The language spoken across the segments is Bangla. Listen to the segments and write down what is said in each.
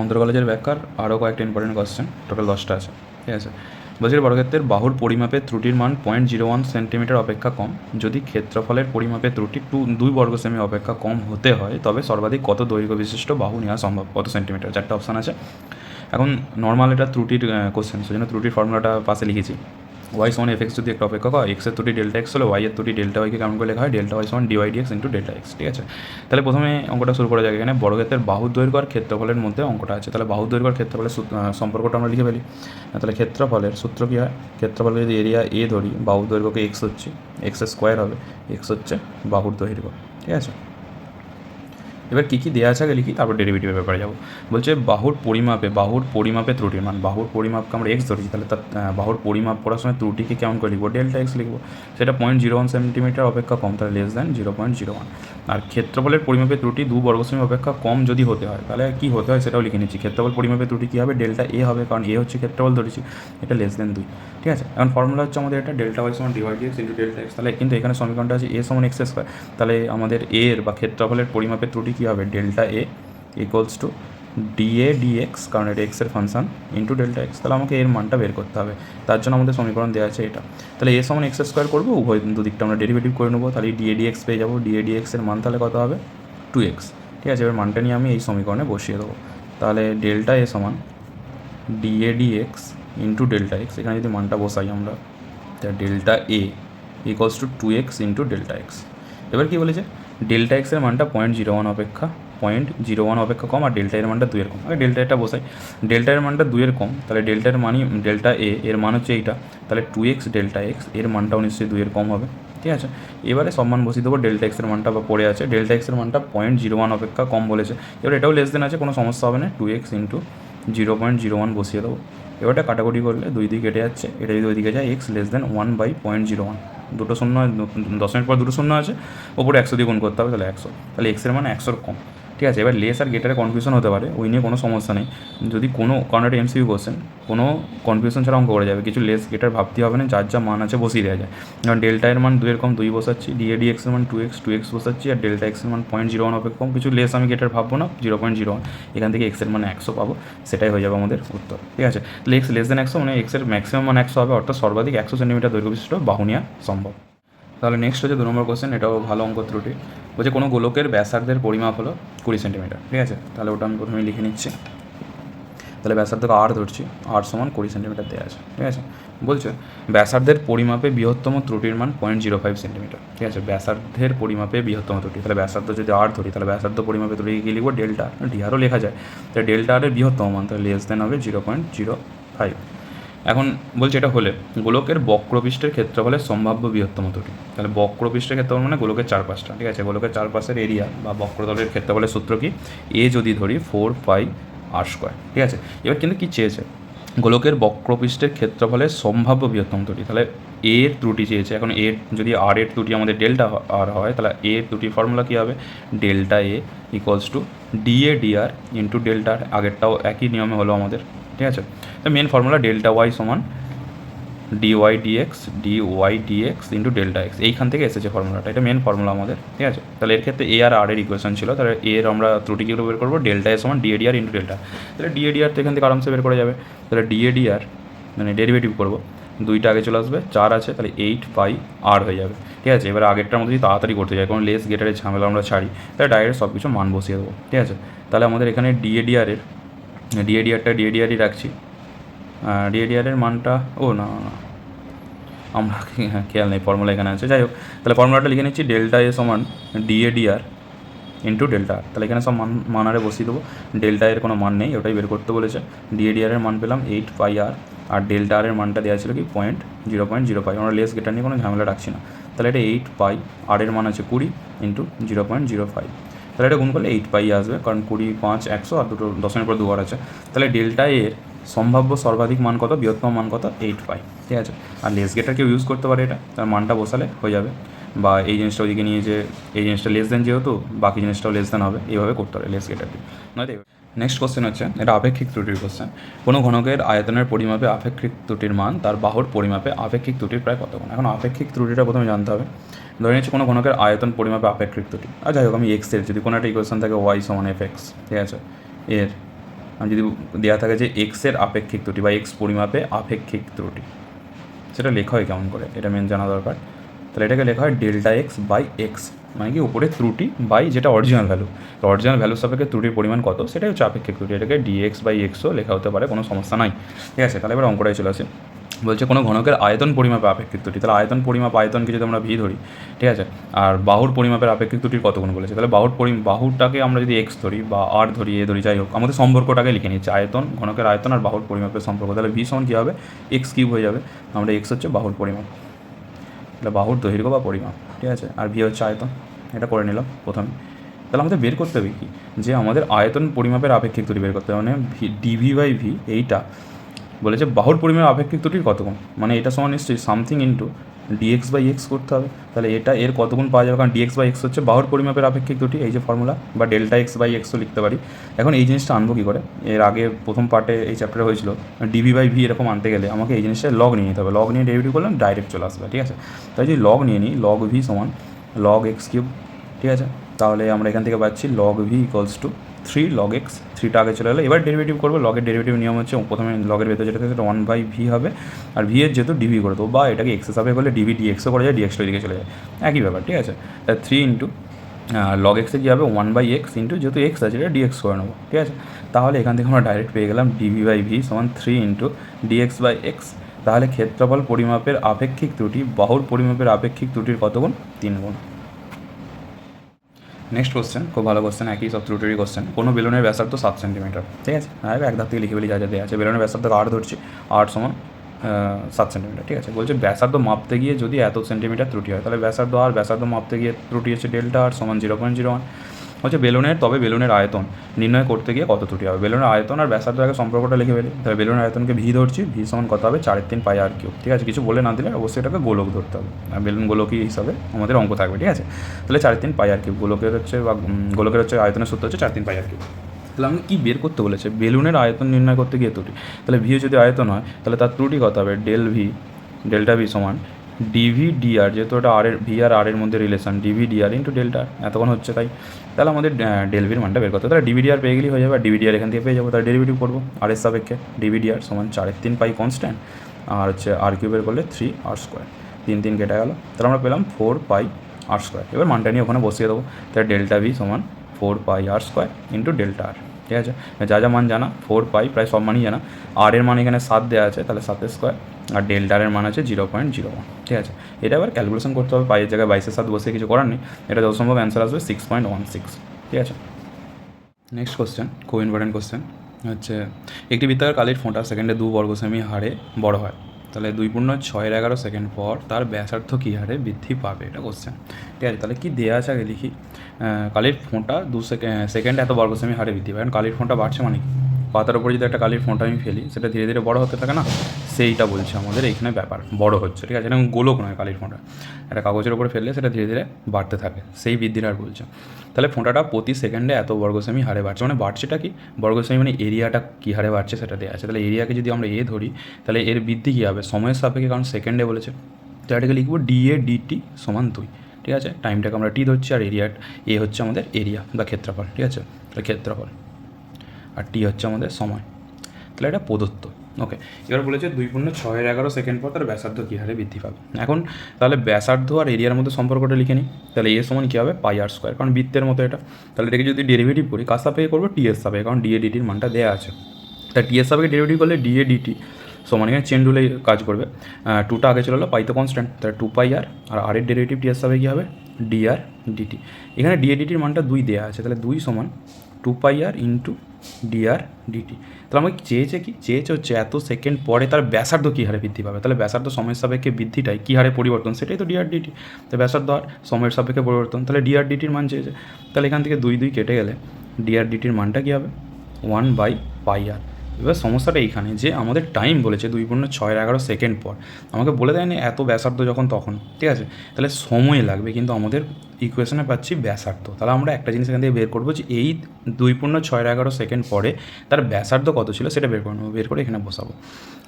অন্তর্কলেজের ব্যাখ্যার আরও কয়েকটা ইম্পর্টেন্ট কোয়েশ্চেন টোটাল দশটা আছে, ঠিক আছে? বলছি বর্গক্ষেত্রের বাহুর পরিমাপে ত্রুটির মান পয়েন্ট জিরো ওয়ান সেন্টিমিটার অপেক্ষা কম, যদি ক্ষেত্রফলের পরিমাপে ত্রুটি টু, দুই বর্গ সেমি অপেক্ষা কম হতে হয়, তবে সর্বাধিক কত দৈর্ঘ্য বিশিষ্ট বাহু নেওয়া সম্ভব? কত সেন্টিমিটার চারটা অপশান আছে। এখন নর্মাল এটা ত্রুটির কোশ্চেন সেজন্য ত্রুটির ফর্মুলাটা পাশে লিখেছি। ওয়াই সমান এফ এক্স যদি একটা অপেক্ষক হয় এক্সের ত্রুটি ডেল্টা এক্স হলে ওয়াই এর ত্রুটি ডেল্টা ওয়াইকে কেমন করে লেখা হয় ডেল্টা ওয়াই সমান dy dx into delta x ঠিক আছে? তাহলে প্রথমে অঙ্কটা শুরু করা যাক এখানে। বর্গক্ষেত্রের বাহুর দৈর্ঘ্য আর ক্ষেত্রফলের মধ্যে অঙ্কটা আছে। তাহলে বাহুর দৈর্ঘ্য আর ক্ষেত্রফলের সম্পর্কটা আমরা লিখে ফেলি। তাহলে ক্ষেত্রফলের সূত্র কী হয়? ক্ষেত্রফলের যদি এরিয়া এ ধরি বাহু দৈর্ঘ্যকে এক্স হচ্ছে এক্স স্কোয়ার হবে এক্স হচ্ছে বাহুর দৈর্ঘ্য, ঠিক আছে? এবার কী কী দেওয়া আছে আগে লিখি, তারপর ডেরিভেটিভের ব্যাপারে যাব। বলছে বাহুর পরিমাপে বাহুর পরিমাপে ত্রুটির মান, বাহুর পরিমাপকে আমরা এক্স ধরেছি, তাহলে তার বাহুর পরিমাপ করার সময় ত্রুটিকে কেমন করে লিখব? ডেল্টা এক্স লিখব। সেটা পয়েন্ট জিরো ওয়ান সেন্টিমিটার অপেক্ষা কম, তাহলে less than zero point zero one আর ক্ষেত্রফলের পরিমাপে ত্রুটি দু বর্গসেমি অপেক্ষা কম যদি হতে হয়, তাহলে কী হতে হয় সেটাও লিখে নিচ্ছি। ক্ষেত্রফল পরিমাপে ত্রুটি কী হবে? ডেল্টা এ হবে, কারণ এ হচ্ছে ক্ষেত্রফল ধরেছি, এটা লেস দেন দুই। ঠিক আছে? এখন ফর্মুলা হচ্ছে আমাদের এটা ডেল্টা ওয়াই সমান dy dx into delta x তাহলে কিন্তু এখানে সমীকরণটা আছে এ সমান এক্স স্কোয়ার তাহলে আমাদের এর বা ক্ষেত্রফলের পরিমাপের ত্রুটি কী হবে? Delta A equals to da dx কারণ এটা এক্সের ফাংশন ইন্টু ডেল্টা এক্স তাহলে আমাকে এর মানটা বের করতে হবে। তার জন্য আমাদের সমীকরণ দেওয়া আছে এটা। তাহলে এ সমান এক্স স্কোয়ার করব, উভয় দুদিকটা আমরা ডেরিভেটিভ করে নেব। তাহলে ডিএ ডিএক্স পেয়ে যাব। ডিএ ডিএক্স এর মান তাহলে কত হবে? টু এক্স ঠিক আছে, এবার মানটা নিয়ে আমি এই সমীকরণে বসিয়ে দেবো। তাহলে ডেল্টা এ সমান da dx into delta x এখানে যদি মানটা বসাই আমরা, তাহলে delta A equals to two x into delta x এবার কী বলেছে? ডেল্টা এক্সের মানটা পয়েন্ট জিরো ওয়ান অপেক্ষা পয়েন্ট জিরো ওয়ান অপেক্ষা কম আর ডেল্টা এর মানটা দুইয়ের কম আগে ডেল্টা এটা বসাই। ডেল্টা এর মানটা দুইয়ের কম, তাহলে ডেল্টার মানই ডেল্টা এ এর মান হচ্ছে এইটা। তাহলে টু এক্স ডেল্টা এক্সের মানটাও নিশ্চয়ই দুইয়ের কম হবে। ঠিক আছে? এবারে সম্মান বসিয়ে দেবো ডেল্টা এক্সের মানটা বা পড়ে আছে। ডেল্টা এক্সের মানটা পয়েন্ট জিরো ওয়ান অপেক্ষা কম বলেছে। এবার এটাও লেস দেন আছে, কোনো সমস্যা হবে না। Two x into zero point zero one বসিয়ে দেবো। এবারটা কাটাকুটি করলে দুই দিকে কেটে যাচ্ছে। এটা যদি ওইদিকে যায় x less than one by point zero one দুটো শূন্য মিনিট পর দুটো শূন্য আছে, ওপরে একশো দিয়ে গুণ করতে হবে, তাহলে একশো। তাহলে এক্সের মানে একশোর কম। ঠিক আছে, এবার লেস আর গেটারে কনফিউশন হতে পারে, ওই নিয়ে কোনো সমস্যা নেই। যদি কোনো, কারণ একটা এমসিউ কোশ্চেন কোনো কনফিউশন ছাড়া অঙ্ক করে যাবে। কিছু লেস গেটার ভাবতে হবে না, যার যা মান আছে বসিয়ে দেওয়া যায়। কারণ ডেল্টা এর মান দুই এরকম দুই বসাচ্ছি ডিএডি এক্সের মান টু এক্স টু এক্স বসাচ্ছি, আর ডেল্টা এক্সের মান পয়েন্ট জিরো ওয়ান অপেক্ষা কিছু লেস আমি গেটার ভাববো না জিরো পয়েন্ট জিরো ওয়ান এখান থেকে এক্সের মান একশো পাবো, সেটাই হয়ে যাবে আমাদের উত্তর, ঠিক আছে? এক্স লেস দেন একশো মানে এক্সের ম্যাক্সিমাম মান একশো হবে, অর্থাৎ সর্বাধিক একশো সেন্টিমিটার দৈর্ঘ্য বিশিষ্ট বাহু নেওয়া সম্ভব। তাহলে নেক্সট হচ্ছে দু নম্বর কোশ্চেন এটাও ভালো অঙ্ক ত্রুটি। বলছে কোনো গোলকের ব্যাসার্ধের পরিমাপ হলো কুড়ি সেন্টিমিটার। ঠিক আছে? তাহলে ওটা আমি প্রথমে লিখে নিচ্ছি। তাহলে ব্যাসার্ধকে আর ধরছি। আর সমান কুড়ি সেন্টিমিটার দেওয়া আছে। ঠিক আছে? বলছে, ব্যাসার্ধের পরিমাপে বৃহত্তম ত্রুটির মান পয়েন্ট জিরো ফাইভ সেন্টিমিটার। ঠিক আছে? ব্যাসার্ধের পরিমাপে বৃহত্তম ত্রুটি। তাহলে ব্যাসার্ধ যদি আর ধরি, তাহলে ব্যাসার্ধ পরিমাপে ত্রুটি কি লিখব? ডেল্টা। ডিআরও লেখা যায়। তাহলে ডেল্টা আরের বৃহত্তম মান, তাহলে লেস দেন হবে জিরো পয়েন্ট জিরো ফাইভ। এখন বলছে এটা হলে, গোলকের বক্রপৃষ্ঠের ক্ষেত্রফলের সম্ভাব্য বৃহত্তম ত্রুটি। তাহলে বক্রপৃষ্ঠের ক্ষেত্রফল মানে গোলকের চারপাশটা, ঠিক আছে? গোলকের চারপাশের এরিয়া বা বক্রতলের ক্ষেত্রফলের সূত্র কি? এ যদি ধরি ফোর ফাইভ আর স্কোয়ার ঠিক আছে? এবার কিন্তু কি চেয়েছে? গোলকের বক্রপৃষ্ঠের ক্ষেত্রফলের সম্ভাব্য বৃহত্তম ত্রুটি। তাহলে এর ত্রুটি চেয়েছে। এখন এর যদি আর এর ত্রুটি আমাদের ডেল্টা আর হয়, তাহলে এর ত্রুটির ফর্মুলা কী হবে? Delta A equals to da dr into delta r আগেরটাও একই নিয়মে হলো আমাদের। ঠিক আছে? তো মেন ফর্মুলা ডেল্টা ওয়াই সমান d y dx d y dx into delta x এইখান থেকে এসেছে ফর্মুলাটা এটা মেন ফর্মুলা আমাদের, ঠিক আছে? তাহলে এর ক্ষেত্রে এ আর আর এর ইকুয়েশন ছিল, তাহলে এর আমরা ত্রুটি কীগুলো বের করব? ডেল্টা এ সমান ডিএডিআর ইন্টু ডেল্টা তাহলে ডিএডিআর তো এখান থেকে আরামসে বের করা যাবে। তাহলে ডিএডিআর মানে ডেরিভেটিভ করব। দুইটা আগে চলে আসবে, চার আছে, তাহলে এইট পাই আর হয়ে যাবে। ঠিক আছে? এবার আগেরটার মধ্যে যদি তাড়াতাড়ি করতে যাই কারণ লেস গেটারের ঝামেলা আমরা ছাড়ি, তাহলে ডাইরেক্ট সব কিছু মান বসিয়ে দেবো। ঠিক আছে? তাহলে আমাদের এখানে ডিএডিআরের ডিএডিআরটা ডিএডিআরই রাখছি। ডিএডিআরের মানটা ও না না, আমরা খেয়াল নেই ফর্মুলা এখানে আছে। যাই হোক তাহলে ফর্মুলাটা লিখে নিচ্ছি ডেল্টা এ সমান ডিএডিআর ইন্টু ডেল্টা তাহলে এখানে সব মান মানারে বসিয়ে দেবো। ডেল্টা এর কোনো মান নেই ওটাই বের করতে বলেছে। ডিএডিআর এর মান পেলাম এইট পাই আর আর ডেল্টা আর এর মানটা দেওয়া ছিল কি point zero point zero five আমরা লেস গেটার নিয়ে কোনো ঝামেলা রাখছি না। তাহলে এটা এইট পাই আর এর মান আছে কুড়ি into zero point zero five তাহলে এটা গুণ করলে এইট পাই আসবে, কারণ কুড়ি, পাঁচ, একশো আর দুটো দশমের পর দুবার আছে। তাহলে ডেল্টা এর সম্ভাব্য সর্বাধিক মান কত? বৃহত্তম মান কত? এইট পাই, ঠিক আছে? আর লেস গেটার কেউ ইউজ করতে পারে এটা, তার মানটা বসালে হয়ে যাবে। বা এই জিনিসটা ওইদিকে নিয়ে যে, এই জিনিসটা লেস দেন যেহেতু, বাকি জিনিসটাও লেস দেন হবে, এইভাবে করতে হবে লেস গেটার দিয়ে। নয়তো নেক্সট কোশ্চেন হচ্ছে, এটা আপেক্ষিক ত্রুটির কোশ্চেন কোনো ঘনকের আয়তনের পরিমাপে আপেক্ষিক ত্রুটির মান, তার বাহুর পরিমাপে আপেক্ষিক ত্রুটির প্রায় কত গুণ এখন আপেক্ষিক ত্রুটিটা প্রথমে জানতে হবে। ধরে নিচ্ছি কোনো ঘনকের আয়তন পরিমাপে আপেক্ষিক ত্রুটি। আর যাই হোক, আমি এক্সের, যদি কোনো একটা ইকুয়েশন থাকে ওয়াই সমান এফ এক্স ঠিক আছে? এর আর যদি দেওয়া থাকে যে এক্সের আপেক্ষিক ত্রুটি বা এক্স পরিমাপে আপেক্ষিক ত্রুটি। সেটা লেখা হয় কেমন করে? এটা মেন জানা দরকার। তাহলে এটাকে লেখা হয় ডেল্টা এক্স বাই এক্স মানে কি উপরে ত্রুটি বাই যেটা অরিজিনাল ভ্যালু তো অরিজিনাল ভ্যালু সাপেক্ষে ত্রুটির পরিমাণ কত? সেটাই হচ্ছে আপেক্ষিক ত্রুটি। এটাকে ডিএক্স বাই এক্সও লেখা হতে পারে, কোনো সমস্যা নাই। ঠিক আছে, তাহলে এবার অঙ্কটাই চলে আসে। বলছে কোনো ঘনকের আয়তন পরিমাপে আপেক্ষিক ত্রুটি। তাহলে আয়তন পরিমাপ আয়তনকে যদি আমরা ভি ধরি, ঠিক আছে? আর বাহুর পরিমাপের আপেক্ষিক ত্রুটির কত গুণ বলেছে? তাহলে বাহুর পরি বাহুটাকে আমরা যদি এক্স ধরি বা আর ধরি, এ ধরি, যাই হোক, আমাদের সম্পর্কটাকে লিখে নিচ্ছি। আয়তন, ঘনকের আয়তন আর বাহুর পরিমাপের সম্পর্ক। তাহলে ভি সমান কী হবে? এক্স কিউব হয়ে যাবে। আমরা এক্স হচ্ছে বাহুর পরিমাপ। তাহলে বাহুর দৈর্ঘ্য বা পরিমাপ, ঠিক আছে? আর ভি হচ্ছে আয়তন, এটা করে নিলাম প্রথমে। তাহলে আমাদের বের করতে হবে কি? যে আমাদের আয়তন পরিমাপের আপেক্ষিক ত্রুটি বের করতে হবে মানে ভি ডিভি বাই ভি এইটা বলেছে বাহুর পরিমাপের আপেক্ষিক ত্রুটির কত কম মানে এটা সমান নিশ্চয়ই something into dx by x করতে হবে। তাহলে এটা এর কত গুণ পাওয়া যাবে? কারণ ডিএক্স বাই এক্স হচ্ছে বাহুর পরিমাপের আপেক্ষিক দুটি, এই যে ফর্মুলা বা ডেল্টা এক্স বাই এক্সও লিখতে পারি। এখন এই জিনিসটা আনব কী করে? এর আগে প্রথম পার্টে এই চ্যাপ্টারে হয়েছিল ডিভি বাই ভি এরকম আনতে গেলে আমাকে এই জিনিসটা লগ নিয়ে নিতে হবে। লগ নিয়ে ডেরিভেটিভ করলাম ডাইরেক্ট চলে আসবে, ঠিক আছে? তাই যদি লগ নিয়ে নিই লগ ভি সমান লগ এক্স কিউব ঠিক আছে? তাহলে আমরা এখান থেকে পাচ্ছি log v equals to three log x থ্রিটা আগে চলে গেলো এবার ডেরিভেটিভ করব। লগের ডেরিভেটিভ নিয়ম হচ্ছে প্রথমে লগের ভেতরে যেটা থাকে সেটা ওয়ান বাই ভি হবে। আর ভি এর যেহেতু ডিভি করে দেবো বা এটাকে এক্সেস হবে করলে ডিভি ডিএক্সও করা যায় ডিএক্সটা দিকে চলে যায়। একই ব্যাপার, ঠিক আছে? থ্রি ইন্টু লগ এক্সে কী হবে? ওয়ান বাই এক্স ইন্টু যেহেতু এক্স আছে, এটা ডিএক্স করে নেব, ঠিক আছে? তাহলে এখান থেকে আমরা ডাইরেক্ট পেয়ে গেলাম ডিভি বাই ভি সমান three into dx by x তাহলে ক্ষেত্রফল পরিমাপের আপেক্ষিক ত্রুটি, বাহুর পরিমাপের আপেক্ষিক ত্রুটির কত গুণ? তিন গুণ। নেক্সট কোশ্চেন খুব ভালো কোশ্চেন একই সব ত্রুটিরই কোশ্চেন কোনো বেলুনের ব্যাসার্ধ সাত সেন্টিমিটার ঠিক আছে? আর এক ধার থেকে লিখে বলি যা যা দেওয়া আছে। বেলুনের ব্যাসার্ধ আট ধরছি? আট সমান সাত সেন্টিমিটার ঠিক আছে? বলছে ব্যাসার্ধ মাপতে গিয়ে যদি এত সেন্টিমিটার ত্রুটি হয়, তাহলে ব্যাসার্ধ আর, ব্যাসার্ধ মাপতে গিয়ে ত্রুটি হচ্ছে ডেল্টা আর সমান জিরো পয়েন্ট জিরো ওয়ান হচ্ছে বেলুনের, তবে বেলুনের আয়তন নির্ণয় করতে গিয়ে কত ত্রুটি হবে? বেলুনের আয়তন আর ব্যাসার্ধ আগে সম্পর্কটা লিখে ফেলি। তাহলে বেলুনের আয়তনকে ভি ধরছি, ভি সমান কত হবে? চারের তিন পাই আর কিউব। ঠিক আছে? কিছু বলে না দিলে অবশ্যই এটাকে গোলক ধরতে হবে। বেলুন গোলকই হিসাবে আমাদের অঙ্ক থাকবে, ঠিক আছে? তাহলে চারের তিন পাই আর কিউ গোলকের হচ্ছে বা গোলকের হচ্ছে আয়তনের সূত্র হচ্ছে চার তিন পাই আর কিউ তাহলে আমাকে কী বের করতে বলেছে? বেলুনের আয়তন নির্ণয় করতে গিয়ে ত্রুটি। তাহলে ভি যদি আয়তন হয়, তাহলে তার ত্রুটি কত হবে? ডেল ভি, ডেল্টা ভি সমান ডিভি ডিআর যেহেতু ওটা আর এর ভি আর আর এর মধ্যে relation D V D R into delta এতক্ষণ হচ্ছে তাই। তাহলে আমাদের ডেলভির মানটা বের করতে তাহলে ডিভি ডিআর পেয়ে গেলেই হয়ে যাবে, আর ডিভি ডিআর এখান থেকে পেয়ে যাব। তাহলে ডেরিভেটিভ করব আর এর সাপেক্ষে ডিভি ডিআর সমান চারের তিন পাই কনস্ট্যান্ট আর হচ্ছে আর কিউবের করলে থ্রি আর স্কোয়ার তিন তিন কেটে গেল, তাহলে আমরা পেলাম ফোর পাই আর স্কোয়ার এবার মানটা নিয়ে ওখানে বসিয়ে দেবো। তাহলে ডেল্টা ভি সমান four pi R square into delta R ঠিক আছে? যা যা মান জানা ফোর পাই প্রায় সব মানই জানা। আর এর মান এখানে সাত দেওয়া আছে, তাহলে সাতের স্কোয়ার আর ডেল্টার এর মান আছে জিরো পয়েন্ট জিরো ওয়ান ঠিক আছে। এটা এবার ক্যালকুলেশন করতে হবে পাইয়ের জায়গায় বাইশের সাথে বসে কিছু করার নেই। এটা যত সম্ভব অ্যান্সার আসবে সিক্স পয়েন্ট ওয়ান সিক্স ঠিক আছে? নেক্সট কোশ্চেন খুব ইম্পর্টেন্ট কোশ্চেন হচ্ছে একটি বৃত্তাকার কালির ফোঁটা সেকেন্ডে দু বর্গ সেমি হারে বড় হয়। তাহলে দুই পূর্ণ ছয়ের এগারো সেকেন্ড পর তার ব্যাসার্ধ কী হারে বৃদ্ধি পাবে? এটা কোশ্চেন ঠিক আছে? তাহলে কী দেওয়া আছে আগে লিখি? কালির ফোঁটা দু সেকেন্ড সেকেন্ড এত বর্গ সেমি হারে বৃদ্ধি পায়। কারণ কালির ফোঁটা বাড়ছে মানে কি? পাতার উপরে যদি একটা কালির ফোঁটা আমি ফেলি, সেটা ধীরে ধীরে বড় হতে থাকে না? সেইটা বলছে আমাদের, এইখানে ব্যাপার, বড় হচ্ছে, ঠিক আছে? এরকম গোলক নয় কালির ফোঁটা। একটা কাগজের উপরে ফেললে সেটা ধীরে ধীরে বাড়তে থাকে, সেই বৃদ্ধির হার বলছে তাহলে ফোঁটাটা প্রতি সেকেন্ডে এত বর্গ সেমি হারে বাড়ছে মানে বাড়ছেটা কি? বর্গ সেমি মানে এরিয়াটা কী হারে বাড়ছে সেটা দেওয়া আছে। তাহলে এরিয়াকে যদি আমরা এ ধরি, তাহলে এর বৃদ্ধি কী হবে? সময়ের সাপেক্ষে, কারণ সেকেন্ডে বলেছে। তো এটাকে লিখব ডি এ ডিটি সমান দুই, ঠিক আছে? টাইমটাকে আমরা টি ধরছি আর এরিয়া, এ হচ্ছে আমাদের এরিয়া বা ক্ষেত্রফল, ঠিক আছে? তাহলে ক্ষেত্রফল, আর টি হচ্ছে আমাদের সময়। তাহলে এটা প্রদত্ত। ওকে এবার বলেছে দুই পূর্ণ ছয়ের এগারো সেকেন্ড পর তার ব্যাসার্ধ কী হারে বৃদ্ধি পাবে? এখন তাহলে ব্যাসার্ধ আর এরিয়ার মধ্যে সম্পর্কটা লিখে নিই। তাহলে এ সমান কী হবে? পাই আর স্কোয়ার কারণ বৃত্তের মতো এটা। তাহলে এটাকে যদি ডেরিভেটিভ করি, কার সাপেক্ষে করব? টি এর কারণ ডিএ ডিটির মানটা দেওয়া আছে। তা টি এর সাপেক্ষে ডেরিভেটিভ করলে ডিএ ডিটি সমান এখানে চেন রুলে কাজ করবে। টুটা আগে চলে এলো, পাই তো কনস্ট্যান্ট তাহলে টু পাই আর আর আর এর ডেরিভেটিভ টি এর সাপেক্ষে কী হবে? ডি আর ডিটি এখানে ডিএ ডিটির মানটা দুই দেওয়া আছে। তাহলে দুই সমান two pi R into D R D T তাহলে আমাকে চেয়েছে কি? চেয়েছে হচ্ছে এত সেকেন্ড পরে তার ব্যাসার্ধ কী হারে বৃদ্ধি পাবে? তাহলে ব্যাসার্ধ সময়ের সাপেক্ষে বৃদ্ধিটাই কী হারে পরিবর্তন? সেটাই তো ডিআরডিটি তো ব্যাসার্ধ আর সময়ের সাপেক্ষে পরিবর্তন। তাহলে ডিআরডিটির মান চেয়েছে। তাহলে এখান থেকে দুই দুই কেটে গেলে ডিআরডিটির মানটা কী হবে? ওয়ান বাই পাই আর এবার সমস্যাটা এইখানে যে আমাদের টাইম বলেছে দুই পূর্ণ ছয় এগারো সেকেন্ড পর। আমাকে বলে দেয়নি এত ব্যাসার্ধ যখন তখন, ঠিক আছে? তাহলে সময় লাগবে, কিন্তু আমাদের ইকুয়েশনে পাচ্ছি ব্যাসার্ধ। তাহলে আমরা একটা জিনিস এখান থেকে বের করব যে এই দুই পূর্ণ ছয় এগারো সেকেন্ড পরে তার ব্যাসার্ধ কত ছিল সেটা বের করে নেব, বের করে এখানে বসাবো।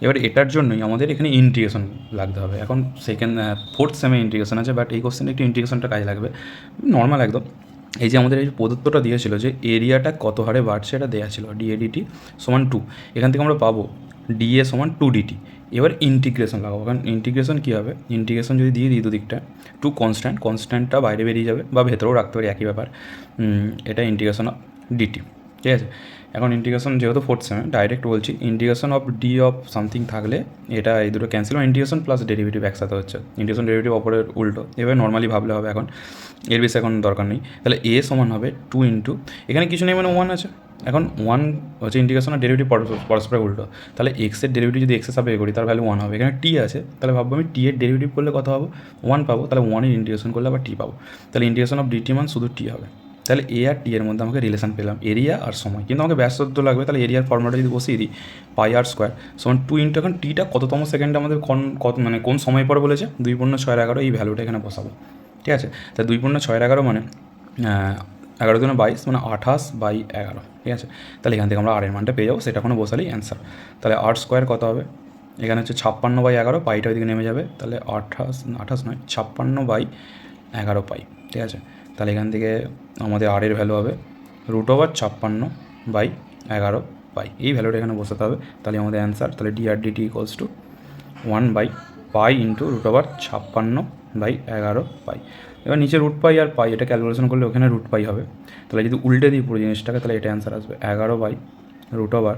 এবার এটার জন্যই আমাদের এখানে ইন্টিগ্রেশন লাগতে হবে। এখন সেকেন্ড ফোর্থ সেমে ইন্টিগ্রেশন আছে বাট এই কোশ্চেনে একটু ইন্টিগ্রেশনটা কাজে লাগবে। নর্মাল একদম। এই যে আমাদের এই যে প্রদত্তটা দিয়েছিল যে এরিয়াটা কত হারে বাড়ছে এটা দেওয়া ছিল ডিএডিটি সমান টু এখান থেকে আমরা পাবো ডিএ সমান টু ডিটি এবার ইন্টিগ্রেশন লাগাবো, কারণ ইন্টিগ্রেশন কী হবে? ইন্টিগ্রেশন যদি দিয়ে দিই দুদিকটা টু কনস্ট্যান্ট কনস্ট্যান্টটা বাইরে বেরিয়ে যাবে বা ভেতরেও রাখতে পারি, একই ব্যাপার। এটা ইন্টিগ্রেশন অফ ডিটি ঠিক আছে? এখন ইন্টিগ্রেশন যেহেতু ফোর্থ সেমে ডাইরেক্ট বলছি integration of D of something থাকলে এটা এই দুটো ক্যান্সেল হয়। ইন্টিগ্রেশন প্লাস ডেরিভেটিভ একসাথে হচ্ছে। ইন্টিগ্রেশন ডেরিভেটিভ অপরের উল্টো। এবার নর্মালি ভাবলে হবে এখন। এর বেশি এখন দরকার নেই। তাহলে এ সমান হবে টু ইন্টু এখানে কিছু নেই মানে ওয়ান আছে। এখন ওয়ান হচ্ছে ইন্টিগ্রেশন আর ডেরিভেটিভ পরস্পর উল্টো। তাহলে এক্সের ডেরিভেটিভ যদি এক্সের সাপে করি, তার ভ্যালু ওয়ান হবে। এখানে টি আছে। তাহলে ভাববো আমি টি এর ডেরিভেটিভ করলে কত পাবো? ওয়ান পাবো। তাহলে ওয়ানের ইন্টিগ্রেশন করলে আবার টি পাবো। তাহলে ইন্টিগ্রেশন অফ ডিটি মান শুধু টি হবে। তাহলে এ আর টি এর মধ্যে আমাকে রিলেশন পেলাম। এরিয়া আর সময়। কিন্তু আমাকে ব্যাসার্ধ লাগবে, তাহলে এরিয়ার ফর্মুলাটা যদি বসিয়ে দিই পাই আর স্কোয়ার সমান টু ইন্টু এখন টিটা কততম সেকেন্ডে আমাদের কোন, কত মানে কোন সময় পরে বলেছে? দুই পূর্ণ ছয়ের এগারো, এই ভ্যালুটা এখানে বসাবো। ঠিক আছে? তাহলে দুই পূর্ণ ছয়ের এগারো মানে এগারো দিনে বাইশ মানে আঠাশ বাই এগারো। ঠিক আছে? তাহলে এখান থেকে আমরা আর এর মানটা পেয়ে যাব, সেটা কোনো বসালেই অ্যান্সার তাহলে আট স্কোয়ার কত হবে? এখানে হচ্ছে ছাপ্পান্ন বাই এগারো পাইটা ওইদিকে নেমে যাবে। তাহলে আঠাশ আঠাশ নয়, ছাপ্পান্ন বাই এগারো পাই ঠিক আছে? তাহলে এখান থেকে আমাদের আর এর ভ্যালু হবে রুট ওভার ছাপ্পান্ন বাই এগারো পাই এই ভ্যালুটা এখানে বসাতে হবে। তাহলে আমাদের অ্যান্সার তাহলে D R D T equals to one by pi into root over ছাপ্পান্ন বাই এগারো পাই এবার নিচে রুট পাই আর পাই এটা ক্যালকুলেশন করলে ওখানে রুট পাই হবে। তাহলে যদি উল্টে দিই পুরো জিনিসটাকে, তাহলে এটা অ্যান্সার আসবে। এগারো বাই রুট ওভার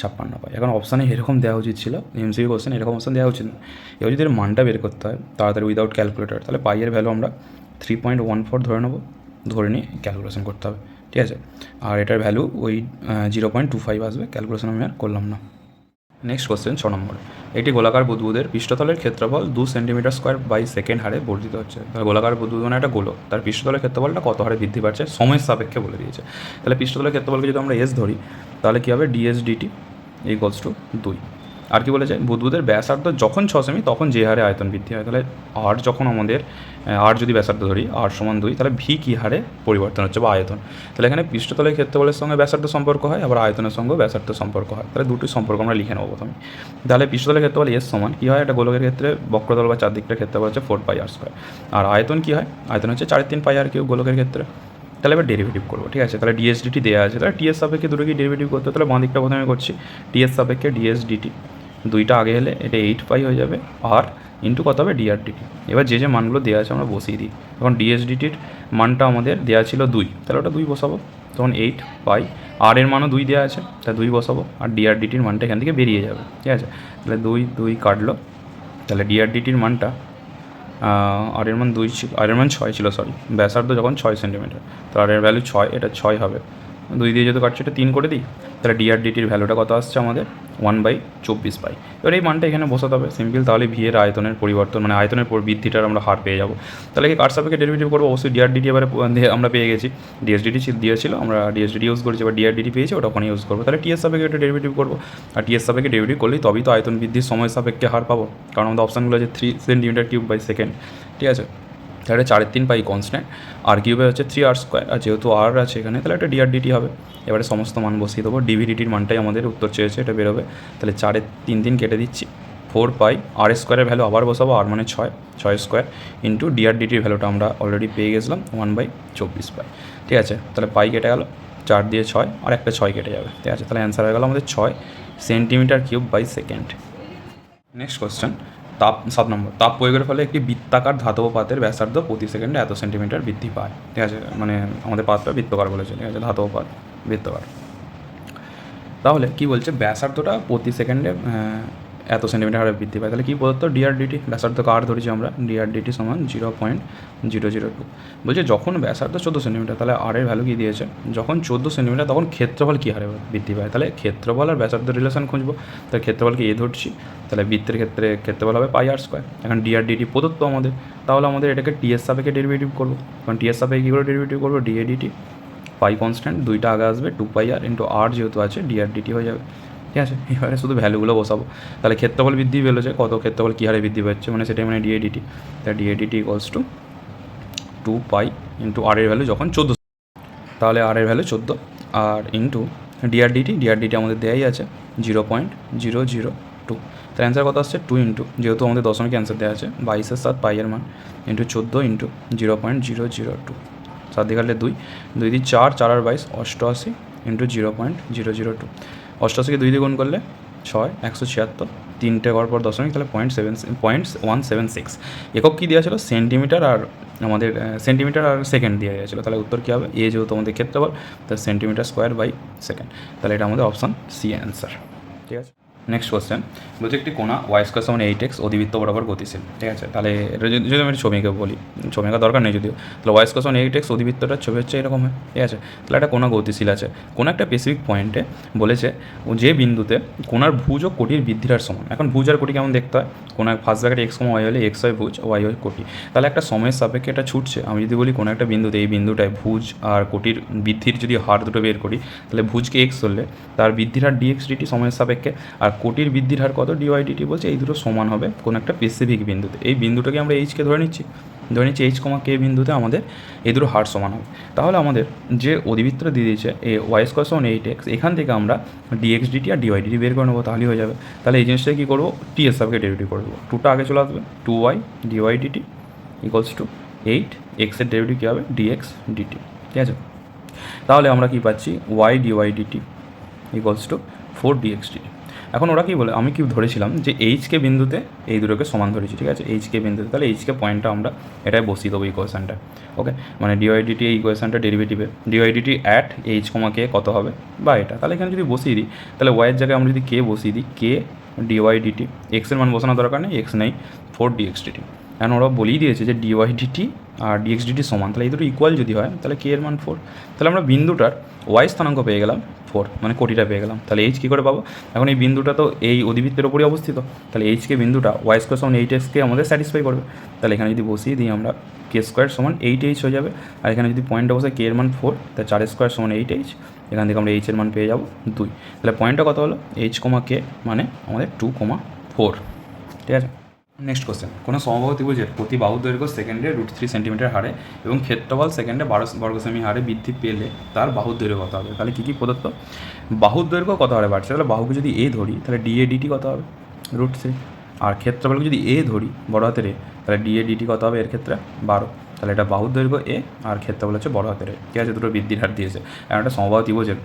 ছাপ্পান্ন পাই এখন অপশানে এরকম দেওয়া উচিত ছিল এমসিকিউ কোশ্চেন এরকম অপশান দেওয়া উচিত না। এবার যদি এর মানটা বের করতে হয়, তাড়াতাড়ি উইদাউট ক্যালকুলেটর তাহলে পাইয়ের ভ্যালু আমরা থ্রি পয়েন্ট ওয়ান ফোর ধরে নেব, ধরে নিয়ে ক্যালকুলেশন করতে হবে, ঠিক আছে? আর এটার ভ্যালু ওই জিরো পয়েন্ট টু ফাইভ আসবে ক্যালকুলেশন আমি আর করলাম না। নেক্সট কোশ্চেন ছ নম্বর। একটি গোলাকার বুদবুদের পৃষ্ঠতলের ক্ষেত্রফল দু সেন্টিমিটার স্কোয়ার বাই সেকেন্ড হারে বর্ধিত হচ্ছে। তাহলে গোলাকার বুদবুদ মানে একটা গোলক। তার পৃষ্ঠতলের ক্ষেত্রফলটা কত হারে বৃদ্ধি পাচ্ছে? সময়ের সাপেক্ষে বলে দিয়েছে। তাহলে পৃষ্ঠতলের ক্ষেত্রফলকে যদি আমরা এস ধরি, তাহলে কী হবে? ডিএস ডিটি ইকলস টু দুই। আর কি বলেছে? বুদবুদের ব্যাসার্ধ যখন ছ সেমি তখন যে হারে আয়তন বৃদ্ধি হয়। তাহলে আর যখন আমাদের আর যদি ব্যাসার্ধ ধরি আর সমান দুই, তাহলে ভি কী হারে পরিবর্তন হচ্ছে বা আয়তন? তাহলে এখানে পৃষ্ঠতলের ক্ষেত্রফলের সঙ্গে ব্যাসার্ধ সম্পর্ক হয়, আবার আয়তনের সঙ্গেও ব্যাসার্ধ সম্পর্ক হয়। তাহলে দুটি সম্পর্ক আমরা লিখে নেব প্রথমে। তাহলে পৃষ্ঠতলের ক্ষেত্রফল এস সমান, কী হয়? একটা গোলকের ক্ষেত্রে, বক্রতল বা চারদিকটার ক্ষেত্রফল হচ্ছে ফোর পাই আর স্কোয়ার আর আয়তন কী হয়? আয়তন হচ্ছে চার তিন পাই আর কিউ গোলকের ক্ষেত্রে। তাহলে এবার ডেরিভেটিভ করব, ঠিক আছে? তাহলে ডিএসডিটি দেওয়া আছে। তাহলে টিএস সাপেক্ষে দুটো কি ডেরিভেটিভ করতে? তাহলে বাঁ দিকটা প্রথমে করছি। টিএস সাপেক্ষে ডিএসডিটি দুইটা আগে হলে এটা এইট পাই হয়ে যাবে আর ইন্টু কত হবে? ডিআরডিটি এবার যে যে মানগুলো দেওয়া আছে আমরা বসিয়ে দিই। এখন ডিএসডিটির মানটা আমাদের দেওয়া ছিল দুই। তাহলে ওটা দুই বসাবো। তখন এইট পাই আর এর মানও দুই দেওয়া আছে তাহলে দুই বসাবো। আর ডিআরডিটির মানটা এখান থেকে বেরিয়ে যাবে। ঠিক আছে? তাহলে দুই দুই কাটলো। তাহলে ডিআরডিটির মানটা আর এর মান দুই ছিল আর এর মান ছয় ছিল সরি ব্যাসার্ধ যখন ছয় সেন্টিমিটার তো আর এর ভ্যালু ছয়, এটা ছয় হবে। দুই দিয়ে যেহেতু কাটছে, এটা তিন করে দিই, তাহলে ডিআরডিটির ভ্যালুটা কত আসছে আমাদের? ওয়ান বাই চব্বিশ পাই। এবার এই মানটা এখানে বসাতে হবে সিম্পল তাহলে ভি এর আয়তনের পরিবর্তন মানে আয়তনের বৃদ্ধিটার আমরা হার পেয়ে যাব। তাহলে কি কার সাপেক্ষে ডেরিভেটিভ করব? অবশ্যই ডিআরডিটি এবারে আমরা পেয়ে গেছি। ডিএসডিটি দিয়েছিল, আমরা ডিএসডিটি ইউজ করেছি, এবার ডিআরডিটি পেয়েছি, ওটা ওখানে ইউজ করব। তাহলে টিএস সাপেক্ষে একটা ডেরিভেটিভ করব। আর টিএস সাপেক্ষে ডেরিভেটিভ করলেই তবেই তো আয়তন বৃদ্ধির সময় সাপেক্ষে হার পাবো। কারণ আমাদের অপশানগুলো আছে three centimetre cube by second ঠিক আছে? তাহলে চারের তিন পাই কনস্ট্যান্ট আর কিউবে হচ্ছে থ্রি আর স্কোয়ার আর যেহেতু আর আছে এখানে, তাহলে একটা ডিআরডিটি হবে। এবারে সমস্ত মান বসিয়ে দেবো। ডিভিডিটির মানটাই আমাদের উত্তর চেয়েছে, এটা বেরোবে। তাহলে চারের তিন তিন কেটে দিচ্ছি। ফোর পাই আর স্কোয়ারের ভ্যালু আবার বসাবো আর মানে ছয় ছয় স্কোয়ার ইন্টু ডিআরডিটির ভ্যালুটা আমরা অলরেডি পেয়ে গেছিলাম ওয়ান বাই চব্বিশ পাই। ঠিক আছে? তাহলে পাই কেটে গেল, চার দিয়ে ছয়, আর একটা ছয় কেটে যাবে। ঠিক আছে? তাহলে অ্যান্সার হয়ে গেল আমাদের ছয় centimetre cube by second next question তাপ সাত নম্বর, তাপ প্রয়োগের ফলে একটি বৃত্তাকার ধাতব পাতের ব্যাসার্ধ প্রতি সেকেন্ডে এত সেন্টিমিটার বৃদ্ধি পায়। ঠিক আছে? মানে আমাদের পাতটা বৃত্তকার বলেছে, ঠিক আছে? ধাতব পাত, বৃত্তকার। তাহলে কি বলছে? ব্যাসার্ধটা প্রতি সেকেন্ডে এত সেন্টিমিটার হারে বৃদ্ধি পায়। তাহলে কী প্রদত্ত ডিআরডিটি ব্যাসার্ধ কার ধরেছি আমরা? ডিআরডিটি সমান zero point zero zero two বলছে যখন ব্যাসার্ধ চোদ্দ সেন্টিমিটার তাহলে আর এর ভ্যালু কী দিয়েছে? যখন চোদ্দ সেন্টিমিটার তখন ক্ষেত্রফল কী হারে বৃদ্ধি পায়? তাহলে ক্ষেত্রফল আর ব্যাসার্ধ রিলেশন খুঁজবো। তাহলে ক্ষেত্রফলকে এ ধরছি? তাহলে বৃত্তের ক্ষেত্রে ক্ষেত্রফল হবে পাই আর স্কোয়ার এখন ডিআরডিটি প্রদত্ত আমাদের। তাহলে আমাদের এটাকে টিএস সাপেক্ষে ডেরিভেটিভ করব। কারণ টিএস সাপেক্ষে কী করে ডেরিভেটিভ করব? ডিএডিটি পাই কনস্ট্যান্ট দুইটা আগে আসবে টু পাই আর ইন্টু আর যেহেতু আছে ডিআরডিটি হয়ে যাবে। ঠিক আছে? এবারে শুধু ভ্যালুগুলো বসাবো। তাহলে ক্ষেত্রফল বৃদ্ধি বেরোছে কত ক্ষেত্রফল, কী হারে বৃদ্ধি পাচ্ছে? মানে সেটাই মানে ডিএডিটি তাহলে D A D T equals to two pi into R এর ভ্যালু যখন চোদ্দ তাহলে আর এর ভ্যালু চোদ্দ। আর ইন্টু ডিআরডিটি ডিআরডিটি আমাদের দেয়াই আছে zero point zero zero two তার অ্যান্সার কত আসছে? টু ইন্টু যেহেতু আমাদের দশমিক অ্যান্সার দেওয়া আছে, বাইশের সাত পাইয়ের মান ইন্টু চোদ্দ into zero point zero zero two সাত দিয়ে দুই। দুই দিয়ে চার চার আর বাইশ, অষ্টআশি into zero point zero zero two অষ্টআশিকে দুই দিয়ে গুণ করলে ছয়, একশো ছিয়াত্তর, তিনটে করার পর দশমিক, তাহলে point seven point one seven six একক কী দেওয়া ছিল? সেন্টিমিটার আর আমাদের সেন্টিমিটার আর সেকেন্ড দেওয়া গেছিল তাহলে উত্তর কী হবে? এ যেহেতু আমাদের ক্ষেত্রফল, তাহলে সেন্টিমিটার স্কোয়ার বাই সেকেন্ড তাহলে এটা আমাদের অপশান সি অ্যান্সার ঠিক আছে? নেক্সট কোয়েশ্চেন বলছে একটি কোনা ওয়াই স্কোয়ার সমান এইট এক্স অধিবৃত্ত বরাবর গতিশীল। ঠিক আছে? তাহলে যদি আমি ছবিকে বলি ছবি দরকার নেই যদিও। তাহলে ওয়াই স্কোয়ার সমান এইট এক্স অধিবৃত্তটার ছবি হচ্ছে এরকম হয়। ঠিক আছে? তাহলে একটা কোনা গতিশীল আছে। কোনো একটা স্পেসিফিক পয়েন্টে বলেছে যে বিন্দুতে কোনার ভুজ ও কোটির বৃদ্ধির হার সমান। এখন ভুজ আর কোটি কেমন দেখতে হয়? কোনো এক ফার্স্ট ব্র্যাকেট এক্স কম ওয়াই হলে এক্স হয় ভুজ ওয়াই হয় কোটি। তাহলে একটা সময়ের সাপেক্ষে এটা ছুটছে। আমি যদি বলি কোনো একটা বিন্দুতে এই বিন্দুটায় ভুজ আর কোটির বৃদ্ধির যদি হার দুটো বের করি, তাহলে ভুজকে এক্স ধরলে তার বৃদ্ধির হার ডিএক্স ডিটি সময়ের সাপেক্ষে। আর কোটির বৃদ্ধির হার কত? ডিওয়াই ডিটি বলছে এই দুটো সমান হবে কোনো একটা স্পেসিফিক বিন্দুতে। এই বিন্দুটাকে আমরা এইচকে ধরে নিচ্ছি। ধরে নিচ্ছি এইচ কমা কে বিন্দুতে আমাদের এই দুটো হার সমান হবে। তাহলে আমাদের যে অধিবৃত্তটা দিয়ে দিয়েছে, এ ওয়াই স্কোয়ার সমান এইট এক্স এখান থেকে আমরা ডিএক্স ডিটি আর ডিওয়াই ডিটি বের করে নেব, তাহলেই হয়ে যাবে। তাহলে এই জিনিসটা কী করব? টি এর সাবকে ডেরিভেটিভ করে দেবো। টুটা আগে চলে আসবে। Two Y D Y D T equals to eight এক্সের ডেরিভেটিভ কী হবে? ডিএক্স ডিটি ঠিক আছে? তাহলে আমরা কি পাচ্ছি? Y D Y D T equals to four D X D T এখন ওরা কি বলে, আমি কি ধরেছিলাম যে এইচকে বিন্দুতে এই দুটোকে সমান ধরেছি, ঠিক আছে? এইচকে বিন্দুতে তাহলে এইচকে পয়েন্টটা আমরা এটাই বসিয়ে দেবো ইকুয়েশনটা ওকে মানে ডিওয়াইডিটি এই ইকুয়েশনটা ডেরিভেটিভে ডিওয়াইডিটি অ্যাট এইচ কমা কে কত হবে? বা এটা, তাহলে এখানে যদি বসিয়ে দিই, তাহলে ওয়াইয়ের জায়গায় আমরা যদি কে বসিয়ে দিই কে ডিওয়াইডিটি এক্সের মান বসানোর দরকার নেই এক্স নেই ফোর ডিএক্স ডিটি এখন ওরা বলেই দিয়েছে যে ডিওয়াইডিটি আর ডিএক্স ডিটি সমান, তাহলে এই দুটো ইকুয়াল যদি হয়, তাহলে কে এর মান ফোর তাহলে আমরা বিন্দুটার ওয়াই স্থানাঙ্ক পেয়ে গেলাম ফোর মানে কোটিটা পেয়ে গেলাম। তাহলে এইচ কী করে পাবো? এখন এই বিন্দুটা তো এই অধিবৃত্তের ওপরই অবস্থিত। তাহলে এইচকে বিন্দুটা ওয়াই স্কোয়ার সমান এইট এক্সকে আমাদের স্যাটিসফাই করবে। তাহলে এখানে যদি বসিয়ে দিই আমরা কে স্কোয়ার সমান এইট এইচ হয়ে যাবে। আর এখানে যদি পয়েন্টটা বসে কে এর মান ফোর তাহলে চার স্কোয়ার সমান এইট এইচ এখান থেকে আমরা এইচের মান পেয়ে যাব দুই। তাহলে পয়েন্টটা কত হলো? এইচ কমা কে মানে আমাদের টু কমা ফোর ঠিক আছে? নেক্সট কোশ্চেন কোনো সমবাহু ত্রিভুজের প্রতি বাহু দৈর্ঘ্য সেকেন্ডে রুট থ্রি সেন্টিমিটার হারে এবং ক্ষেত্রফল সেকেন্ডে বারো বর্গ সেমি হারে বৃদ্ধি পেলে তার বাহুর দৈর্ঘ্য কত হবে? তাহলে কী কী প্রদত্ত? বাহুর দৈর্ঘ্য কত হারে বাড়ছে তাহলে বাহুকে যদি এ ধরি, তাহলে ডিএ ডিটি কত হবে? রুট থ্রি আর ক্ষেত্রফলকে যদি এ ধরি, বড় হাতের এ তাহলে ডিএ ডিটি কত হবে এর ক্ষেত্রে? বারো। তাহলে এটা বাহুর দৈর্ঘ্য এ আর ক্ষেত্রফল হচ্ছে বড় হাতের এ ঠিক আছে? দুটো বৃদ্ধির হার দিয়েছে। আর একটা সমবাহু ত্রিভুজের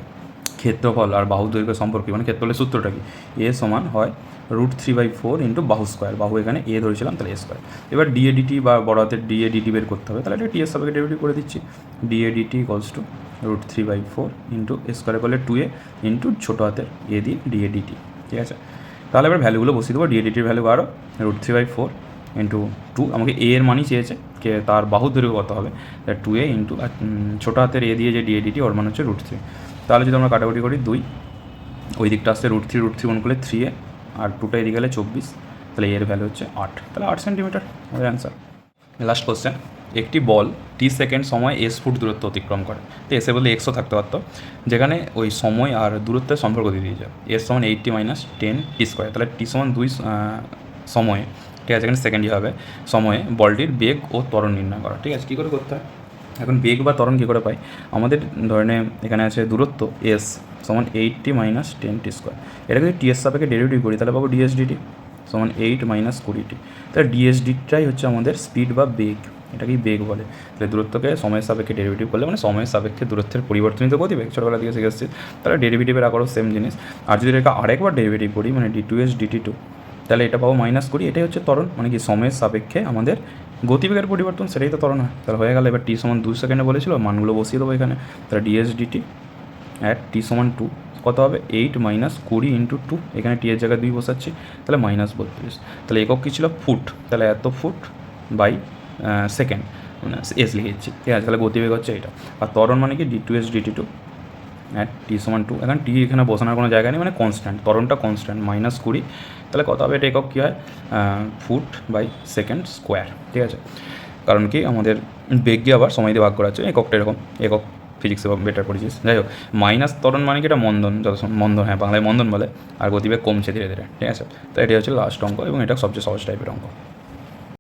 ক্ষেত্রফল আর বাহু দৈর্ঘ্য সম্পর্কে মানে ক্ষেত্রফলের সূত্রটা কি? এ সমান হয় root three by four into বাহু স্কোয়ার। বাহু এখানে এ ধরেছিলাম, তাহলে এ স্কোয়ার। এবার ডিএডিটি বা বড় হাতের ডিএডিটি বের করতে হবে। তাহলে এটা টি এর সাপেক্ষে করে দিচ্ছি। D A D T equals to root three by four into A স্কোয়ারে করলে টু এ ইন্টু ছোটো হাতের এ দিয়ে ডিএডিটি ঠিক আছে? তাহলে এবার ভ্যালুগুলো বসিয়ে দেবো। ডিএডিটির ভ্যালু বারো root three by four into two আমাকে এ এর মানই চেয়েছে, কে তার বাহু দৈর্ঘ্য কত হবে? টু এ ইন্টু ছোটো হাতের এ দিয়ে যে ডিএডিটি ওর মান হচ্ছে রুট থ্রি তাহলে যদি আমরা কাটাকুটি করি দুই, ওই দিকটা আসছে রুট থ্রি রুট থ্রি গুণ করলে থ্রি এ, আর টুটা এদিকে গেলে চব্বিশ, তাহলে এর ভ্যালু হচ্ছে আট, তাহলে আট সেন্টিমিটার আমাদের অ্যান্সার লাস্ট কোশ্চেন একটি বল টি সেকেন্ড সময় এস ফুট দূরত্ব অতিক্রম করে। তো এসে বললে এক্সও থাকতে পারতো। যেখানে ওই সময় আর দূরত্বের সম্পর্ক দিয়ে দিয়েছে। এস সমান eighty minus ten T square তাহলে টি সমান দুই সময়ে, ঠিক আছে, এখানে সেকেন্ডই হবে। সময়ে বলটির বেগ ও ত্বরণ নির্ণয় করা। ঠিক আছে, কী করে করতে হয়? এখন বেগ বা ত্বরণ কী করে পাই আমাদের ধরে নে এখানে আছে দূরত্ব এস সমান eighty minus ten T square এটা যদি টি এস সাপেক্ষে ডেরিভেটিভ করি, তাহলে পাবো ডিএসডিটি সমান এইট মাইনাস কুড়িটি তাহলে ডিএসডিটাই হচ্ছে আমাদের স্পিড বা বেগ। এটাকেই বেগ বলে। তাহলে দূরত্বকে সময়ের সাপেক্ষে ডেরিভেটিভ করলে মানে সময়ের সাপেক্ষে দূরত্বের পরিবর্তনিত গতি বেগ। ছোটোবেলা থেকে শিখে এসেছি। তাহলে ডেরিভেটিভের আকারও সেম জিনিস। আর যদি এটাকে আরেকবার ডেরিভেটিভ করি মানে D two S D T two তাহলে এটা পাবো মাইনাস কুড়ি, এটাই হচ্ছে ত্বরণ মানে কি সময়ের সাপেক্ষে আমাদের গতিবেগের পরিবর্তন, সেটাই তো ত্বরণ হয়। তাহলে হয়ে গেল এবার টি সমান দুই সেকেন্ডে বলেছিল, মানগুলো বসিয়ে দেবো এখানে। তাহলে ডিএস ডিটি অ্যাট টি সমান টু কত হবে? এইট মাইনাস কুড়ি ইন্টু টু এখানে টি এর জায়গায় দুই বসাচ্ছি, তাহলে মাইনাস বত্রিশ। তাহলে একক কী ছিল? ফুট তাহলে এত ফুট বাই সেকেন্ড মানে এস লিখেছি। ঠিক আছে, তাহলে গতিবেগ হচ্ছে এটা। আর ত্বরণ মানে কি? D two S D T two at T সমান টু এখন টি এখানে বসানোর কোনো জায়গা নেই মানে কনস্ট্যান্ট ত্বরণটা কনস্ট্যান্ট মাইনাস কুড়ি। তাহলে কত হবে? এটা একক কী হয়? ফুট বাই সেকেন্ড স্কোয়ার ঠিক আছে? কারণ কি আমাদের বেগকে আবার সময় দিয়ে ভাগ করা হচ্ছে, এককটা এরকম, একক ফিজিক্সে বেটার পড়েছিস যাই হোক মাইনাস ত্বরণ মানে কি? এটা মন্দন, যত মন্দন হ্যাঁ বাংলায় মন্দন বলে, আর গতিবেগ কমছে ধীরে ধীরে, ঠিক আছে? তো এটাই হচ্ছে লাস্ট অঙ্ক এবং এটা সবচেয়ে সহজ টাইপের অঙ্ক।